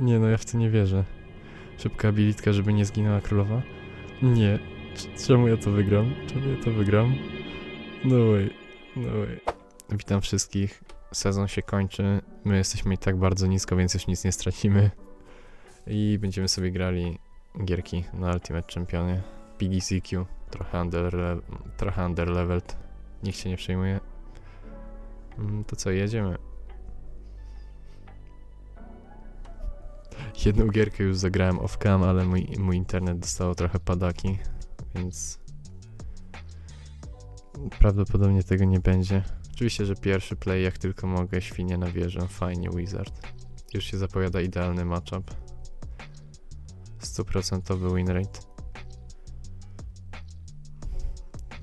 Nie no, ja w to nie wierzę. Szybka abilitka, żeby nie zginęła królowa? Nie. Czemu ja to wygram? Czemu ja to wygram? No way, no way. Witam wszystkich. Sezon się kończy. My jesteśmy i tak bardzo nisko, więc już nic nie stracimy. I będziemy sobie grali gierki na Ultimate Championie. PGCQ. Trochę under, trochę underleveled. Nikt się nie przejmuje. Mm, To co, jedziemy. Jedną gierkę już zagrałem off-cam, ale mój, mój internet dostało trochę padaki, więc prawdopodobnie tego nie będzie. Oczywiście, że pierwszy play jak tylko mogę, świnie na wieżę, fajnie Wizard. Już się zapowiada idealny matchup. 100% win rate.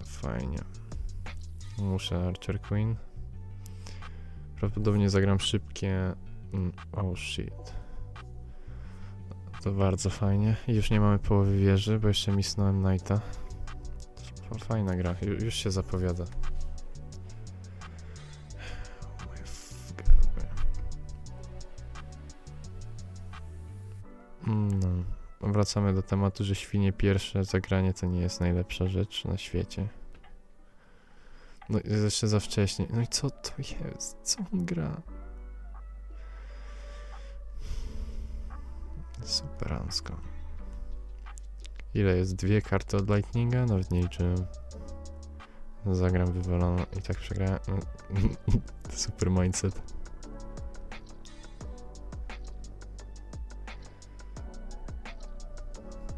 Fajnie. Muszę Archer Queen. Prawdopodobnie zagram szybkie... Mm, Oh shit. To bardzo fajnie. I już nie mamy połowy wieży, bo jeszcze misnąłem Knighta. Fajna gra, Ju- już się zapowiada. Oh. Mm, No. Wracamy do tematu, że świnie pierwsze zagranie to nie jest najlepsza rzecz na świecie. No jest jeszcze za wcześnie. No i co to jest? Co on gra? Superancko. Ile jest? Dwie karty od Lightninga? Nawet nie liczyłem. Zagram wywalono i tak przegrałem. Super mindset.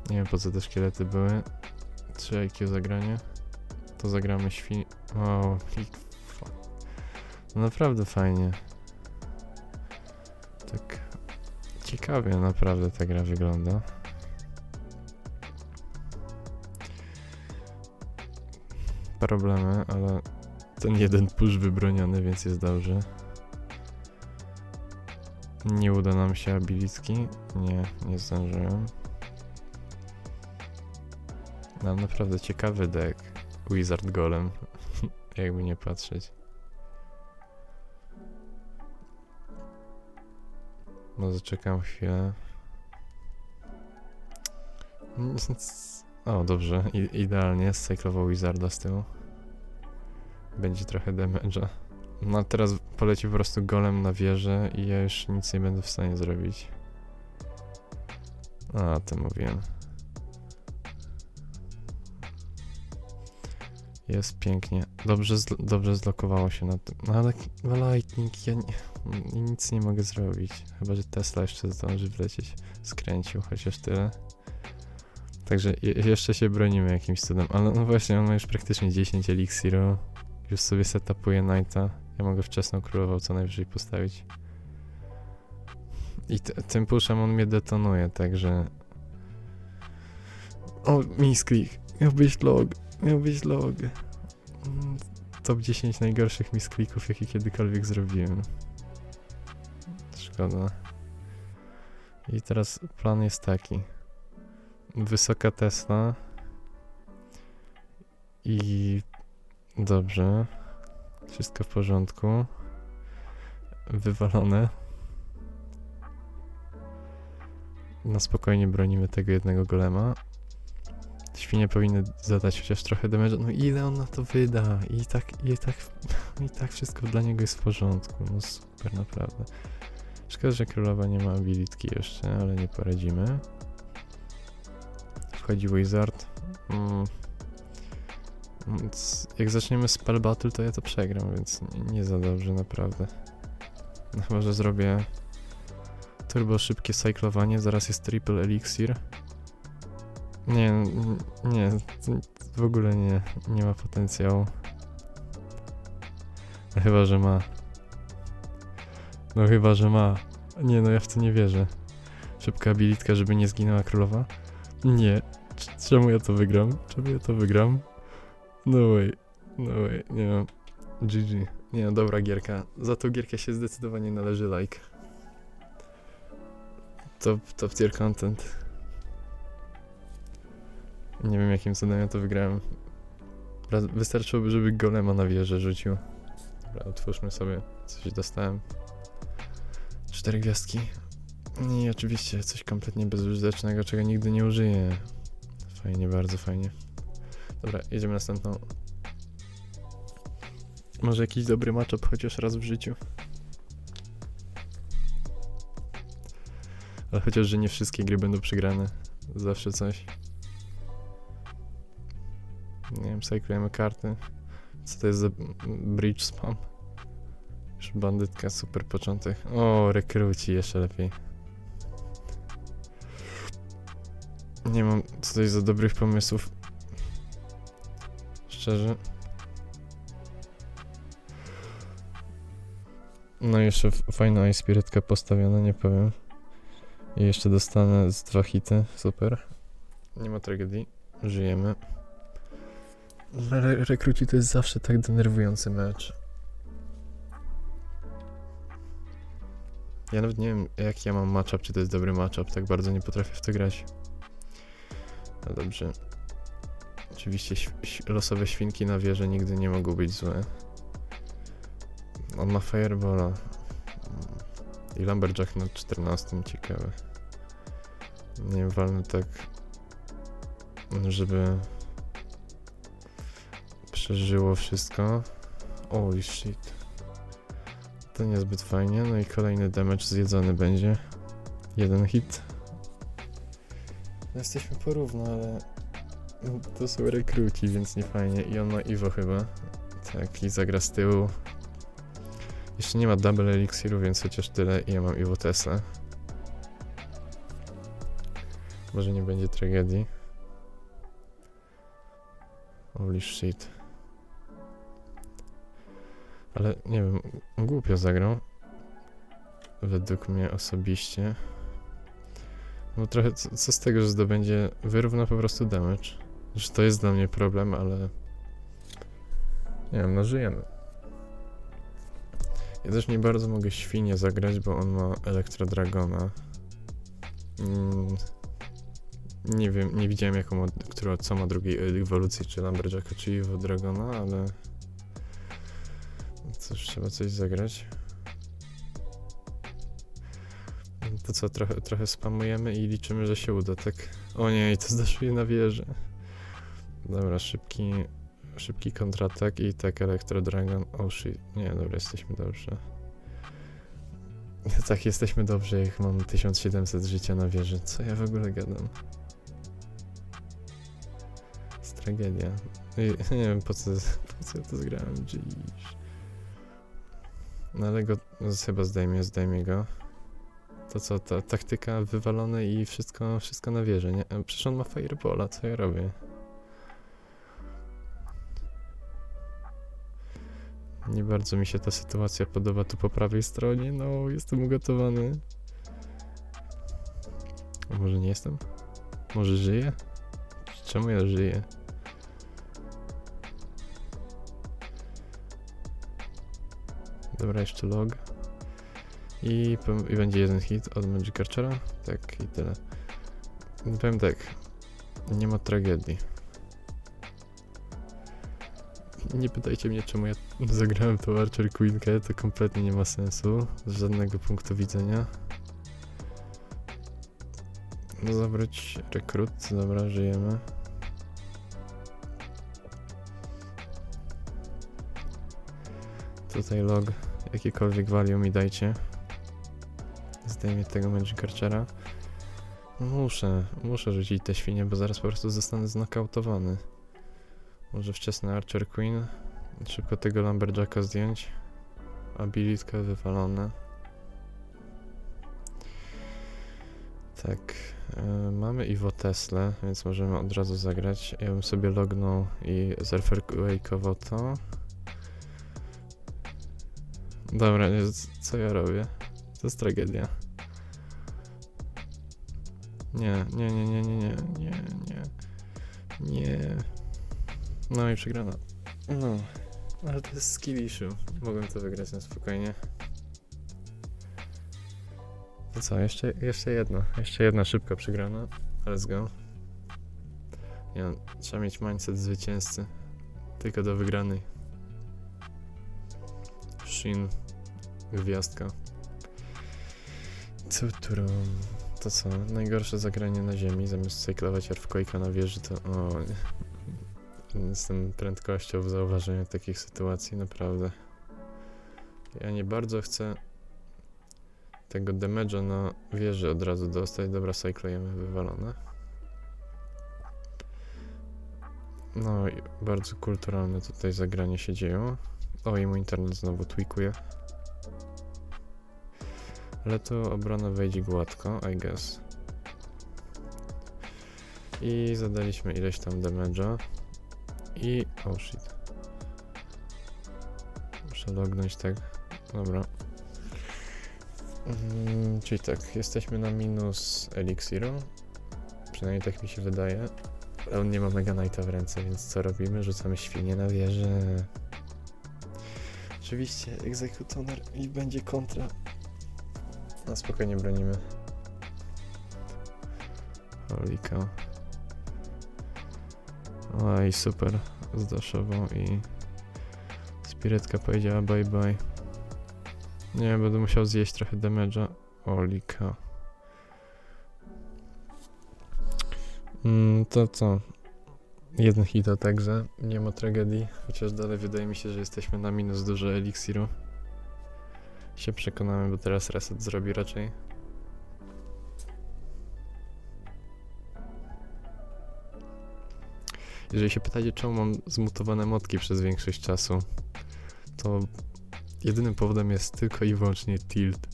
Nie wiem po co te szkielety były. 3 IQ zagranie. To zagramy świn... O, fuck. No naprawdę fajnie. Ciekawie naprawdę ta gra wygląda. Problemy, ale ten jeden push wybroniony, więc jest dobrze. Nie uda nam się abilitki. Nie, nie zdążyłem. Mam naprawdę ciekawy deck. Wizard Golem. Jakby nie patrzeć. Może czekam chwilę. O, dobrze. I idealnie. Cyklował Wizarda z tyłu. Będzie trochę damage'a. No a teraz poleci po prostu golem na wieżę i ja już nic nie będę w stanie zrobić. A, o tym mówiłem. Jest pięknie. Dobrze, zl- dobrze zlokowało się na tym. No ale Lightning, ja nie, nic nie mogę zrobić. Chyba, że Tesla jeszcze zdąży wlecieć. Skręcił, chociaż tyle. Także je, jeszcze się bronimy jakimś cudem. Ale no właśnie, on ma już praktycznie 10 elixiru. Już sobie setupuje Knighta. Ja mogę wczesną królową co najwyżej postawić. I tym pushem on mnie detonuje, także... O, misklik. Miał być log. Miał być log. Mm, Top 10 najgorszych misklików, jakie kiedykolwiek zrobiłem. Szkoda. I teraz plan jest taki. Wysoka Tesla. I dobrze. Wszystko w porządku. Wywalone. Na spokojnie bronimy tego jednego golema. Świnie powinny zadać chociaż trochę damage'a. No ile on na to wyda? I tak, i tak, i tak wszystko dla niego jest w porządku. No super, naprawdę. Szkoda, że królowa nie ma abilitki jeszcze, ale nie poradzimy. Wchodzi Wizard. Mm. Więc jak zaczniemy spell battle, to ja to przegram, więc nie, za dobrze, naprawdę. No zrobię turbo szybkie cyklowanie, zaraz jest triple elixir. Nie, nie, w ogóle nie, nie ma potencjału. No chyba, że ma. No chyba, że ma. Nie, no ja w to nie wierzę. Szybka abilitka, żeby nie zginęła królowa? Nie. Czemu ja to wygram? Czemu ja to wygram? No way. No way. Nie mam. GG. Nie no, dobra gierka. Za tą gierkę się zdecydowanie należy like. Top, top tier content. Nie wiem jakim cudem ja to wygrałem. Wystarczyłoby, żeby golema na wieżę rzucił. Dobra, otwórzmy sobie. Coś dostałem. Cztery gwiazdki. Nie, oczywiście coś kompletnie bezużytecznego, czego nigdy nie użyję. Fajnie, bardzo fajnie. Dobra, jedziemy następną. Może jakiś dobry matchup chociaż raz w życiu. Ale chociaż, że nie wszystkie gry będą przegrane. Zawsze coś. Nie wiem, cyklujemy karty. Co to jest za bridge spam? Już bandytka, super początek. O, rekruci, jeszcze lepiej. Nie mam tutaj za dobrych pomysłów. Szczerze. No jeszcze fajna ispirytka postawiona, nie powiem. I jeszcze dostanę z dwa hity, super. Nie ma tragedii, żyjemy. Re rekruci to jest zawsze tak denerwujący mecz. Ja nawet nie wiem, jak ja mam matchup, czy to jest dobry matchup, tak bardzo nie potrafię w to grać. No dobrze. Oczywiście losowe świnki na wieży nigdy nie mogą być złe. On ma Firebola. Mm. I Lumberjack na 14, ciekawe. Nie wiem, walnę tak, żeby przeżyło wszystko. Holy shit. To niezbyt fajnie. No i kolejny damage zjedzony będzie. Jeden hit. No jesteśmy porówno, ale to są rekruci, więc nie fajnie. I on ma Iwo chyba. Tak, i zagra z tyłu. Jeszcze nie ma double elixiru, więc chociaż tyle i ja mam Iwo Tesla. Może nie będzie tragedii. Holy shit. Ale nie wiem, głupio zagrał. Według mnie osobiście. No trochę, co, co z tego, że zdobędzie, wyrówna po prostu damage. Że to jest dla mnie problem, ale... Nie wiem, no żyjemy. Ja też nie bardzo mogę świnie zagrać, bo on ma Elektrodragona. Mm, nie wiem, nie widziałem jaką ma, która, co ma drugiej ewolucji, czy Lumberjacka, czy Evo Dragona, ale... Cóż, trzeba coś zagrać. To co, trochę, trochę spamujemy i liczymy, że się uda, tak? O nie, i to zaszuje na wieżę. Dobra, szybki, szybki kontratak i tak Electro Dragon. Oh shit, nie, dobra, jesteśmy dobrze. Tak, jesteśmy dobrze, jak mam 1700 życia na wieży. Co ja w ogóle gadam? jest tragedia. I, nie wiem po co, po co ja to zgrałem, jeez. No ale go chyba zdejmie, zdejmie go. To co, ta taktyka wywalone i wszystko, wszystko na wieży, nie? E, Przecież on ma firebola, co ja robię? Nie bardzo mi się ta sytuacja podoba tu po prawej stronie, no jestem ugotowany. Może nie jestem? Może żyję? Czemu ja żyję? Dobra, jeszcze log. I, I będzie jeden hit od Magic. Tak, i tyle. Powiem tak. Nie ma tragedii. Nie pytajcie mnie, czemu ja zagrałem tą Archer Queenkę. To kompletnie nie ma sensu. Z żadnego punktu widzenia. No zabrać rekrut. Dobra, żyjemy. Tutaj log. Jakiekolwiek value mi dajcie. Zdejmie tego Magic Archera. Muszę, muszę rzucić te świnie, bo zaraz po prostu zostanę znokautowany. Może wczesny Archer Queen. Szybko tego Lumberjacka zdjąć. Abilitka wywalone. Tak. E, mamy Iwo Tesla, więc możemy od razu zagrać. Ja bym sobie lognął i zerferquake'ował to. Dobra, nie, co ja robię? To jest tragedia. Nie, nie, nie, nie, nie, nie, nie, nie. Nie. No i przegrana. No. Ale to jest skill issue. Mogłem to wygrać na spokojnie. To co, jeszcze, jeszcze jedna. Jeszcze jedna szybka przegrana. Let's go. Nie, trzeba mieć mindset zwycięzcy. Tylko do wygranej. Shin. Gwiazdka. Cutrum. To co? Najgorsze zagranie na ziemi, zamiast cyklować Earthquake'a na wieży, to o... tą prędkością w zauważeniu takich sytuacji, naprawdę. Ja nie bardzo chcę tego damage'a na wieży od razu dostać. Dobra, cyklujemy wywalone. No i bardzo kulturalne tutaj zagranie się dzieją. O, i mój internet znowu tweakuje. Ale to obrona wejdzie gładko, I guess. I zadaliśmy ileś tam damage'a. I... Oh shit. Muszę lognąć tak. Dobra. Mm, czyli tak, jesteśmy na minus Elixiru. Przynajmniej tak mi się wydaje. Ale on nie ma Mega Knighta w ręce, więc co robimy? Rzucamy świnie na wieżę. Oczywiście, egzekutoner i będzie kontra. No spokojnie bronimy. Holy cow. Oj, super. Zdaszową i... Spirytka powiedziała bye bye. Nie, będę musiał zjeść trochę damage'a. Holy cow. Mm, to co? Jeden hita także, nie ma tragedii, chociaż dalej wydaje mi się, że jesteśmy na minus dużo eliksiru. Się przekonamy, bo teraz reset zrobi raczej. Jeżeli się pytacie, czemu mam zmutowane motki przez większość czasu, to jedynym powodem jest tylko i wyłącznie tilt.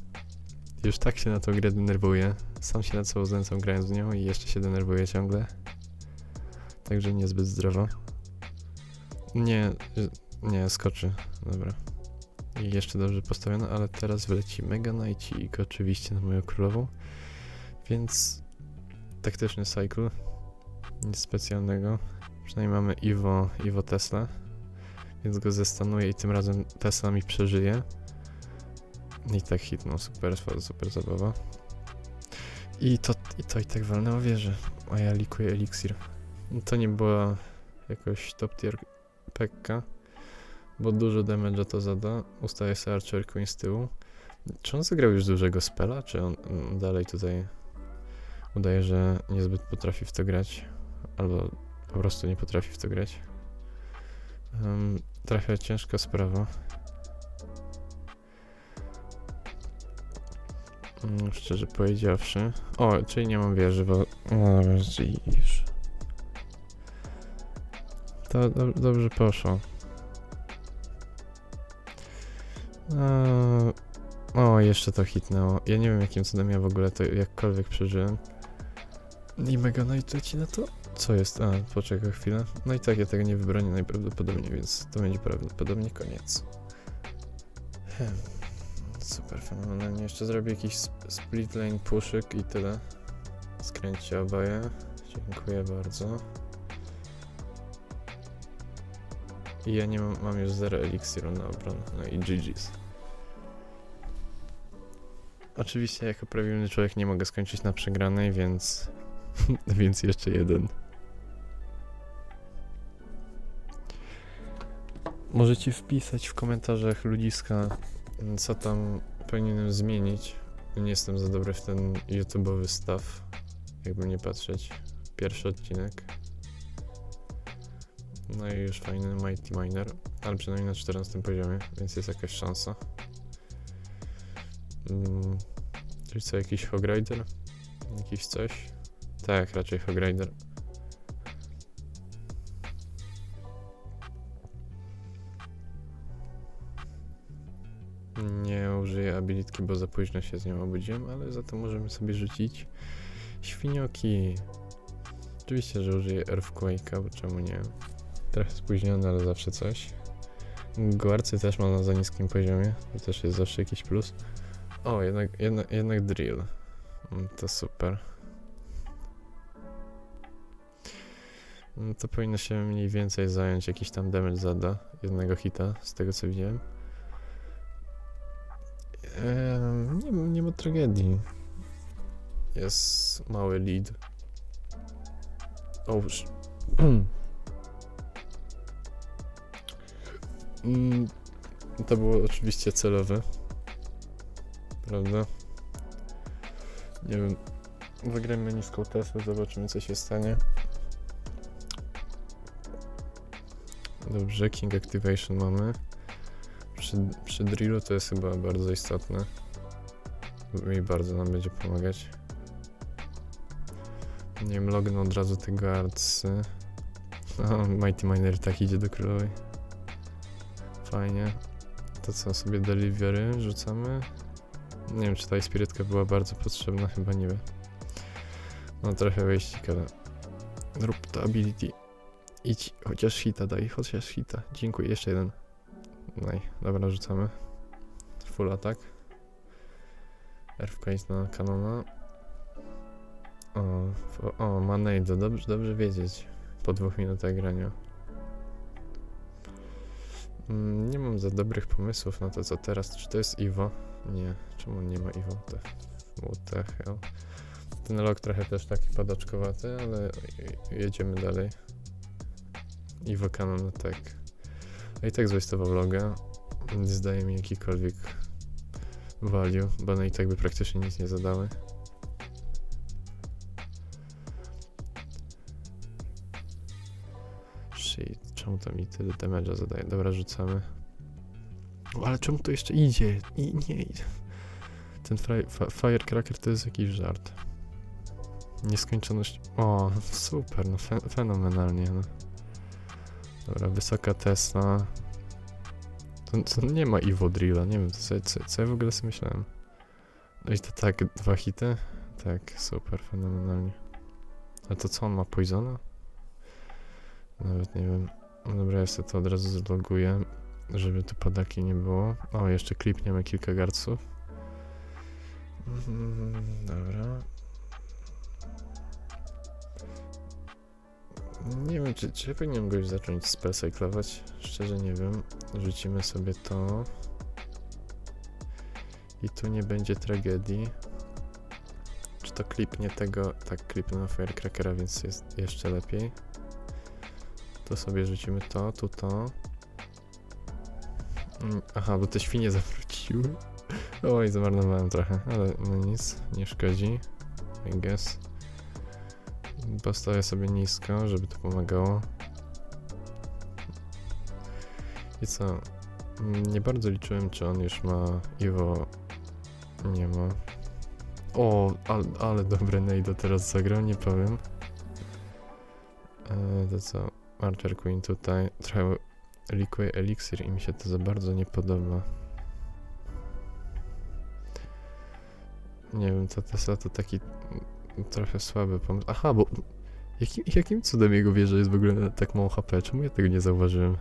Już tak się na tą grę denerwuję. Sam się nad sobą znęcam grając w nią i jeszcze się denerwuję ciągle. Także niezbyt zdrowo. Nie, nie, skoczy. Dobra. I jeszcze dobrze postawione, ale teraz wleci Mega Knightik oczywiście na moją królową. Więc taktyczny cycle. Nic specjalnego. Przynajmniej mamy Iwo, Iwo Tesla. Więc go zestanuję i tym razem Tesla mi przeżyje. I tak hitnął, super, super zabawa. I to, I to i tak walnęło wieżę. A ja likuję eliksir. To nie była jakoś top tier pekka, bo dużo damage'a to zada. Ustaje sobie Archer Queen z tyłu. Czy on zagrał już dużego spela, czy on mm, dalej tutaj udaje, że niezbyt potrafi w to grać? Albo po prostu nie potrafi w to grać? Um, trochę ciężka sprawa. Mm, Szczerze powiedziawszy. O, czyli nie mam wieży, bo. O, widzisz. To do, dobrze poszło. Eee, o, jeszcze to hitnęło. Ja nie wiem, jakim cudem ja w ogóle to jakkolwiek przeżyłem. I Mega Knight leci na to? Co jest? A, poczekaj chwilę. No i tak, ja tego nie wybronię najprawdopodobniej, więc to będzie prawdopodobnie koniec. Hmm. Super, fenomenalnie. Jeszcze zrobię jakiś sp- split lane puszyk i tyle. Skręćcie oboje. Dziękuję bardzo. I ja nie mam, mam już 0 eliksiru na obronę. No i GG's. Oczywiście jako prawilny człowiek nie mogę skończyć na przegranej, więc... więc jeszcze jeden. Możecie wpisać w komentarzach ludziska, co tam powinienem zmienić. Nie jestem za dobry w ten YouTube'owy staw, jakby nie patrzeć. Pierwszy odcinek. No i już fajny Mighty Miner, ale przynajmniej na 14 poziomie, więc jest jakaś szansa. Mm, czyli co, jakiś Hogrider? Jakiś coś? Tak, raczej Hogrider. Nie użyję abilitki, bo za późno się z nią obudziłem, ale za to możemy sobie rzucić świnioki. Oczywiście, że użyję Earthquake'a, bo czemu nie? Trochę spóźniony, ale zawsze coś. Guarcy też mam na za niskim poziomie, to też jest zawsze jakiś plus. O, jednak, jednak, jednak drill. Mm, To super. Mm, To powinno się mniej więcej zająć jakiś tam damage zada jednego hita, z tego co widziałem. Ehm, nie, nie ma tragedii. Jest mały lead. O, Mm, To było oczywiście celowe. Prawda? Nie wiem. Zagrajmy niską Teslę, zobaczymy co się stanie. Dobrze, King Activation mamy. Przy, przy drillu to jest chyba bardzo istotne. Mi bardzo nam będzie pomagać. Nie wiem, lognę od razu te guardsy. O, Mighty Miner tak idzie do królowej. Fajnie. To co, sobie delivery rzucamy? Nie wiem, czy ta spirytka była bardzo potrzebna, chyba nie wiem. No trochę wejścik, ale... Rób to ability. Idź, chociaż hita daj, chociaż hita. Dziękuję, jeszcze jeden. Naj, dobra, rzucamy. Full attack. Earthquake na kanona. O, fo- o ma nade, dobrze, dobrze wiedzieć. Po dwóch minutach grania. Mm, Nie mam za dobrych pomysłów na to, co teraz. Czy to jest Iwo? Nie. Czemu nie ma Iwo? What the hell? Ten log trochę też taki padaczkowaty, ale jedziemy dalej. Iwo Canon Attack. A i tak zwastował loga. Nie zdaje mi jakikolwiek value, bo one i tak by praktycznie nic nie zadały. Shit, czemu to mi tyle damage'a zadaje? Dobra, rzucamy. O, ale czemu to jeszcze idzie? I nie. Ten fry, fa, Firecracker to jest jakiś żart. Nieskończoność. O, super, no fe, fenomenalnie. No. Dobra, wysoka Tesla. To, to nie ma Evo Drilla, nie wiem, co, co, co ja w ogóle sobie myślałem. No i to tak, dwa hity? Tak, super, fenomenalnie. A to co, on ma Poisona? Nawet nie wiem. Dobra, ja sobie to od razu zloguję, żeby tu padaki nie było. O, jeszcze klipniemy kilka garców. Mhm, dobra. Nie wiem, czy, czy powinienem go już zacząć spellcyclować? Szczerze nie wiem. Rzucimy sobie to. I tu nie będzie tragedii. Czy to klipnie tego? Tak, klipnę na Firecrackera, więc jest jeszcze lepiej. To sobie rzucimy to, tu to. Mm, Aha, bo te świnie zawróciły. Oj, zmarnowałem trochę, ale no nic, nie szkodzi. I guess. Postawię sobie nisko, żeby to pomagało. I co? Mm, Nie bardzo liczyłem, czy on już ma Iwo. Nie ma. O, ale, ale dobre Nado teraz zagrał, nie powiem. E, to co? Archer Queen tutaj. Trochę likuje eliksir i mi się to za bardzo nie podoba. Nie wiem, to Tesla to taki trochę słaby pomysł. Aha, bo jakim, jakim cudem jego wieża jest w ogóle tak mało HP? Czemu ja tego nie zauważyłem?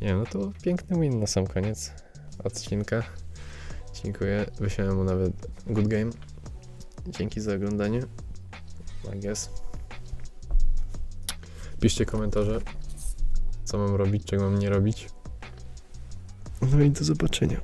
Nie no to piękny win na sam koniec odcinka. Dziękuję. Wysiałem mu nawet good game. Dzięki za oglądanie. I guess. Piszcie komentarze, co mam robić, czego mam nie robić. No i do zobaczenia.